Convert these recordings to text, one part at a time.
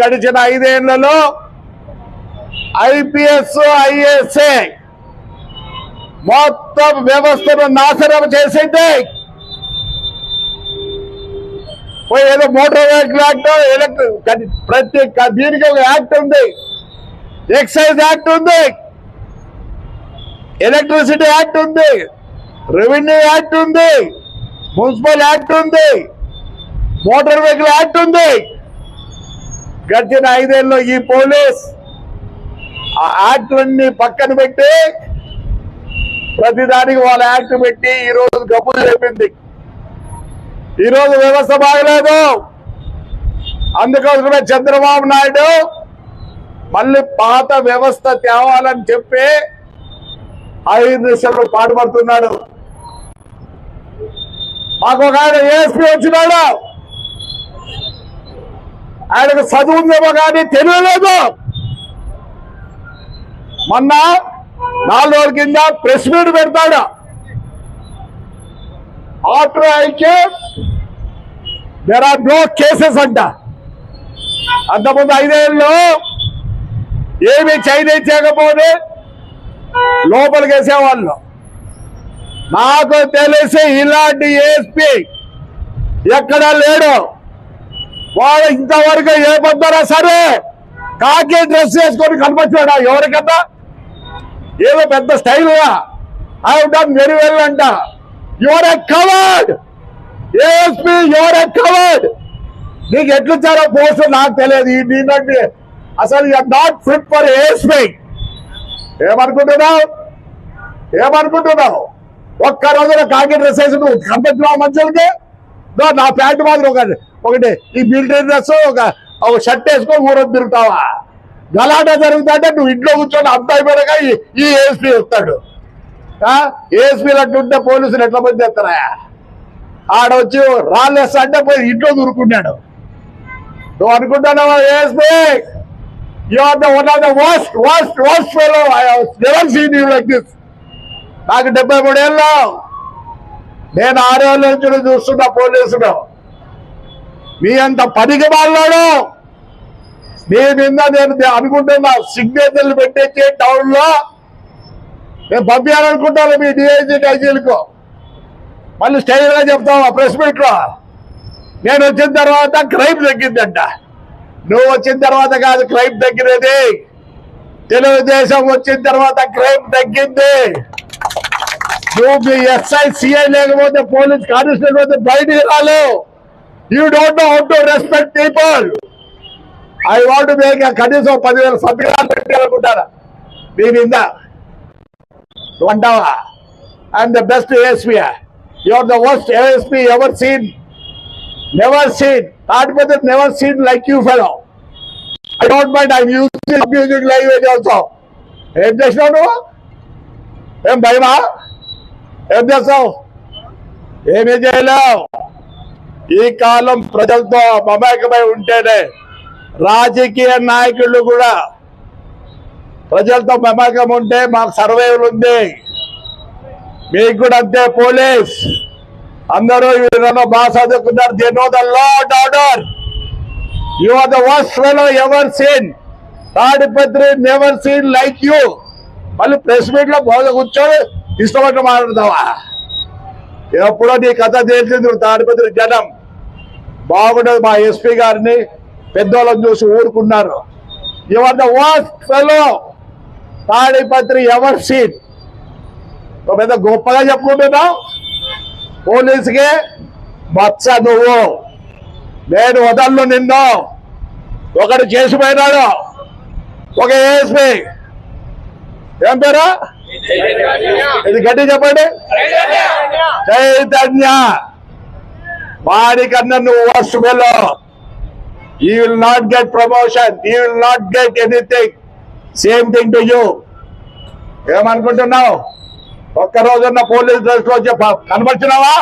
గడిచిన ఐదేళ్ళలో ఐపీఎస్ ఐఏఎస్ఏ మొత్తం వ్యవస్థను నాశనం చేసింది. ఏదో మోటార్ వెహికల్ యాక్ట్ ఎలక్ట్రిక్ ప్రతి దీనికి ఒక యాక్ట్ ఉంది. ఎక్సైజ్ యాక్ట్ ఉంది. ఎలక్ట్రిసిటీ యాక్ట్ ఉంది. రెవెన్యూ యాక్ట్ ఉంది. మున్సిపల్ యాక్ట్ ఉంది. మోటార్ వెహికల్ యాక్ట్ ఉంది. గడిచిన ఐదేళ్ళలో ఈ పోలీస్ ఆ యాక్ట్లన్నీ పక్కన పెట్టి ప్రతిదానికి వాళ్ళ యాక్ట్ పెట్టి ఈ రోజు గబ్బులు చెప్పింది ఈ రోజు వ్యవస్థ బాగలేదు. అందుకోసమే చంద్రబాబు నాయుడు మళ్ళీ పాత వ్యవస్థ తేవాలని చెప్పి ఐదు దిశలు పాటుపడుతున్నాడు. మాకు ఒక ఆయన ఏఎస్పీ వచ్చినాడు. ఆయనకు చదువు ఉందేమో కానీ తెలియలేదు. మొన్న నాలుగు రోజుల కింద ప్రెస్ మీట్ పెడతాడు. ఆఫ్టర్ అయితే దెర్ ఆర్ నో కేసెస్ అంట. అంతకుముందు ఐదేళ్ళు ఏమి చైనా చేయకపోతే లోపలికి వేసేవాళ్ళు. నాకు తెలిసి ఇలాంటి ఏఎస్పీ ఎక్కడా లేడు. వాడు ఇంతవరకు ఏ పొద్దునా సరే కాకి డ్రెస్ వేసుకొని కనిపించాడా ఎవరికన్నా ఏదో పెద్ద style I done very well అంట you're a coward ASP you're a coward నీకు ఎట్లిచ్చారో పోస్ట్ నాకు తెలియదు. ఈ దీంట్లో అసలు you're not fit for ASP ఏమనుకుంటున్నావు? ఏమనుకుంటున్నావు? ఒక్క రోజున కాకి డ్రెస్ వేసి నువ్వు కనిపించినావు మనుషులకి? దో నా ప్యాంటు మాత్రం ఒక ఒకటి ఈ మిలిటరీ డ్రెస్ ఒక ఒక షర్ట్ వేసుకొని ఊరొద్దు తిరుగుతావా? గలాటా జరుగుతుంటే నువ్వు ఇంట్లో కూర్చొని అంత అయిపోయాక ఈ ఏఎస్పీ వస్తాడు. ఏఎస్పీలు అట్టుంటే పోలీసులు ఎట్లా మంది చేస్తారా? ఆడ వచ్చి అంటే పోయి ఇంట్లో దూరుకున్నాడు. నువ్వు అనుకుంటున్నావా ASP you are the one of the worst worst worst fellow I never seen you like this నాకు డెబ్బై మూడేళ్ళు. నేను ఆరేళ్ళ నుంచి చూస్తున్నా పోలీసులు. మీ అంత పనికి మాట్లాడు మీ మీద నేను అనుకుంటున్నా సిగ్నేచర్లు పెట్టేసి టౌన్లో నేను పంపించాలనుకుంటాను మీ డిఐజీ డైజీలకు. మళ్ళీ స్టైల్గా చెప్తావా ప్రెస్ మీట్లో నేను వచ్చిన తర్వాత క్రైమ్ తగ్గిందంట. నువ్వు వచ్చిన తర్వాత కాదు క్రైమ్ తగ్గినది. తెలుగుదేశం వచ్చిన తర్వాత క్రైమ్ తగ్గింది. నువ్వు మీ ఎస్ఐ సిఐ లేకపోతే పోలీస్ కానిస్టేబుల్ అయితే బయటికి రాలేవు. You don't know how to respect people I want make కనీసం పదివేల సభ్యులు పెట్టాలనుకుంటారా? మీ మీద. నువ్వు అంటావా I'm the best ASP you're the worst ASP ever seen never seen కాకపోతే never seen like you fellow I don't mind I music music language also ఏం చేసినావు నువ్వు? ఏం భయమా? ఏం చేస్తావు? ఏమీ చేయలేవు. ఈ కాలం ప్రజలతో మమేకమై ఉంటేనే రాజకీయ నాయకులు కూడా ప్రజలతో మమేకం ఉంటే మాకు సర్వైవల్ ఉంది. మీకు కూడా అంతే పోలీస్. అందరూ వీళ్ళలో బాగా చదువుకున్నారు they know the law and order. You are the worst fellow ever seen. Tadipatri never seen like you. మళ్ళీ ప్రెస్ మీట్లో బోధ కూర్చొని ఇష్టపడి మాట్లాడతావా? ఎప్పుడో నీ కథ తెలిసింది తాడిపత్రి జనం. బాగుండదు మా ఎస్పీ గారిని పెద్దోళ్ళని చూసి ఊరుకున్నారు you're the worst fellow Tadipatri ever seen పెద్ద గొప్పగా చెప్పుకుంటున్నావు పోలీసుకే మచ్చ నువ్వు నేను వదలను నిన్ను ఒకడు చేసిపోయినాడు ఒక ఏఎస్పీ ఏం పేరు ఇది గట్టి చెప్పండి చైతన్య వారికన్నా నువ్వు worst fellow you will not get promotion you will not get anything same thing to you ఏమనుకుంటున్నావు? ఒక్కరోజున్న పోలీస్ డ్రెస్లో చెప్ప. కనబడుతున్నావా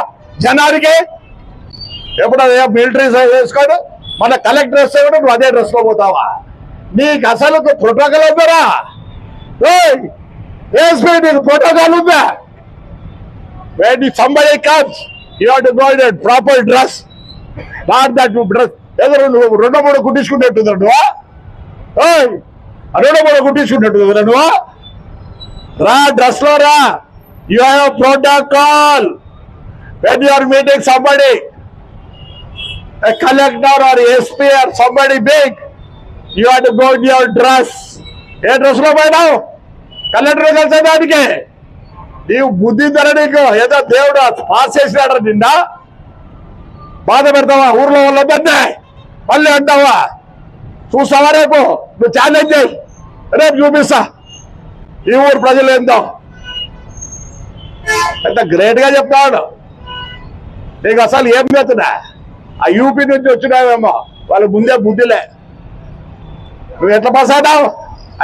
జనానికి? ఎప్పుడు అదే మిలిటరీ వేసుకోడు? మన కలెక్టర్ డ్రెస్ కూడా నువ్వు అదే డ్రెస్లో పోతావా? నీకు అసలు ప్రోటోకాల్ ఉందరా? ఏఎస్పీ నీకు ప్రోటోకాల్ ఉందా? When somebody comes, you have to go proper dress not dress. Not that ఏదో నువ్వు రెండో మూడో కుట్టించుకున్నట్టుందా నువ్వు రెండో మూడో కుట్టించుకున్నట్టు కదా నువ్వు? రా డ్రెస్లో రా. You have protocol when you are meeting somebody collector or SP or somebody big you have to go in your dress ఏ డ్రెస్లో పోయినావు? కలెక్టర్ కలిసేదానికి నీవు బుద్ధి ధర నీకు ఏదో దేవుడు పాస్ చేసినాడు నిన్న? బాధ పెడతావా ఊర్లో వాళ్ళందరినీ మళ్ళీ అంటావా? చూస్తావా రేపు? నువ్వు ఛాలెంజ్ చేయి. రేపు చూపిస్తా. ఈ ఊరు ప్రజలు ఏందో? ఎంత గ్రేట్గా చెప్తాడు నీకు అసలు ఏం చేస్తున్నా? ఆ యూపీ నుంచి వచ్చినావేమో. వాళ్ళ ముందే బుద్ధిలే. నువ్వు ఎట్లా పాస్ అవుతావు?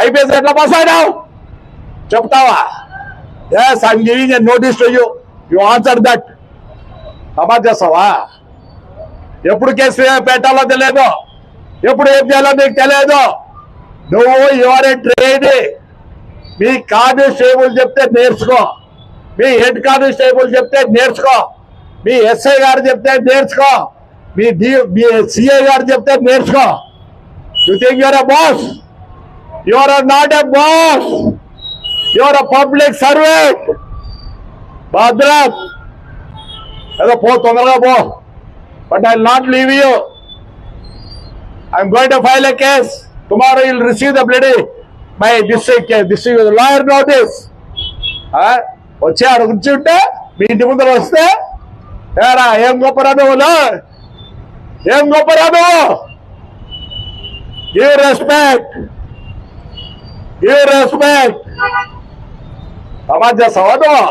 ఐపీఎస్ ఎట్లా పాస్ అవుతావు? చెప్తావా? Yes I'm giving a notice to you you answer that Samaj చేస్తావా? ఎప్పుడు కేసు పెట్టాలో తెలియదు. ఎప్పుడు ఏం చేయాలో నీకు తెలియదు. నువ్వు యువర్ ఏ ట్రేడ్ మీ కానిస్టేబుల్ చెప్తే నేర్చుకో. మీ హెడ్ కానిస్టేబుల్ చెప్తే నేర్చుకో. మీ ఎస్ఐ గారు చెప్తే నేర్చుకో. మీ డి మీ సిఐ గారు చెప్తే నేర్చుకో. You think you're a boss you're not a boss you're public servant భద్రత్ ఏదో పో తొందరగా పో. But I not leave you I'm going to file a case tomorrow you'll receive the bloody my district district lawyer notice వచ్చి ఆడ కూర్చుంటే మీ ఇంటి ముందర వస్తే ఏరా ఏం గొప్పరా నువ్వులు ఏం గొప్పరా నువ్వు గివ్ రెస్పెక్ట్ గివ్ రెస్పెక్ట్ తమాజ్ చేస్తావా నువ్వు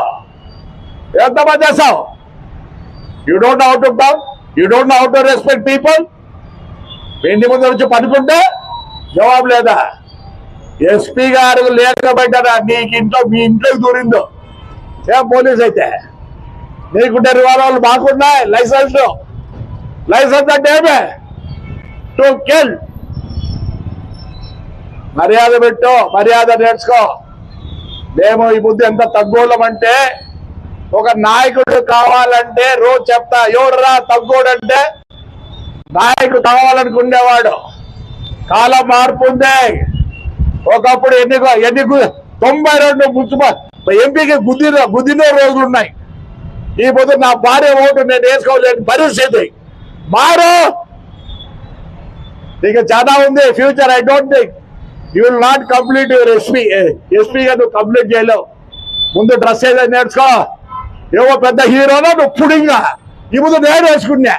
ఏం తమాజ్ చేస్తావు you don't how to come you don't how to respect people ఇంటి ముందు వచ్చి పనుకుంటే జవాబు లేదా? ఎస్పీ గారు లేకపోయినా నీకు ఇంట్లో మీ ఇంట్లోకి దూరిందో ఏం పోలీస్ అయితే? నీకుంటే రివాల్వర్లు మాకున్నాయి లైసెన్స్ లైసెన్స్ అంటే ఏమే? To kill. మర్యాద పెట్టు మర్యాద నేర్చుకో. మేము ఈ బుద్ధి ఎంత తగ్గోళం అంటే ఒక నాయకుడు కావాలంటే రోజు చెప్తా ఎవడురా తగ్గోడంటే? నాయకుడు కావాలనుకునేవాడు. కాలం మార్పు ఉంది ఒకప్పుడు ఎన్ని ఎన్ని గు- తొంభై రెండు మున్సిపల్ ఎంపీకి గుద్దిన గుద్దిన రోజులు ఉన్నాయి ఈ పొద్దు నా భార్య ఓటు నేను వేసుకోలేని పరిస్థితి. మారు. నీకు చాలా ఉంది future I don't think. You will not complete your SP ఎస్పీగా నువ్వు కంప్లీట్ చేయలేవు. ముందు డ్రెస్ ఏదో నేర్చుకో. ఏవో పెద్ద హీరోనా నువ్వు పుడింగా. ఈ ముందు నేను వేసుకున్నా.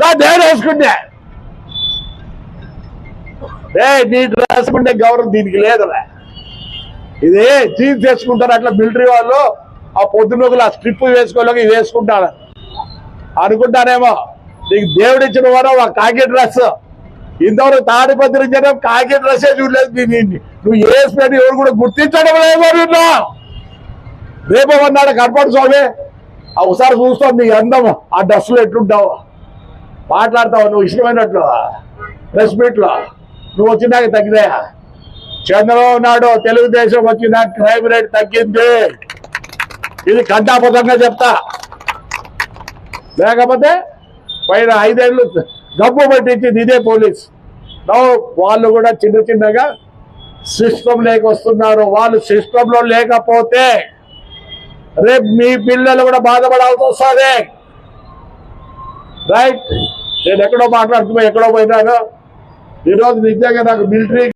నా నేను వేసుకున్నా. ఏ నీ డ్రెస్ ఉండే గౌరవం దీనికి లేదురా. ఇది జీన్స్ వేసుకుంటారు అట్లా మిలిటరీ వాళ్ళు. ఆ పొద్దునొకలు ఆ స్ట్రిప్ వేసుకోలేక ఇవి వేసుకుంటారు. అనుకుంటానేమో నీకు దేవుడిచ్చిన వారు ఒక కాకి డ్రెస్ ఇంతవరకు తాడిపత్రి జనం కాకి డ్రెస్సే చూడలేదు దీన్ని నువ్వు ఏ ఎవరు కూడా గుర్తించడం లేదో రేపు అన్నాడు కనపడు స్వామి. ఆ ఒకసారి చూస్తావు నీ అందం. ఆ డ్రెస్సులు ఎట్లుంటావు? మాట్లాడతావు నువ్వు ఇష్టమైనట్లు. ప్రెస్ మీట్లో నువ్వు వచ్చినాక తగ్గినాయా? చంద్రబాబు నాయుడు తెలుగుదేశం వచ్చినాక క్రైమ్ రేట్ తగ్గింది. ఇది కంటాపదంగా చెప్తా. లేకపోతే పైన ఐదేళ్ళు గబ్బు పట్టించింది ఇదే పోలీస్. వాళ్ళు కూడా చిన్న చిన్నగా సిస్టమ్ లేక వస్తున్నారు. వాళ్ళు సిస్టమ్లో లేకపోతే రేపు మీ పిల్లలు కూడా బాధపడాల్సి వస్తుంది. రైట్. నేను ఎక్కడో మాట్లాడుతున్నా ఎక్కడో పోయినాను. ఈరోజు నిజంగా నాకు మిలిటరీ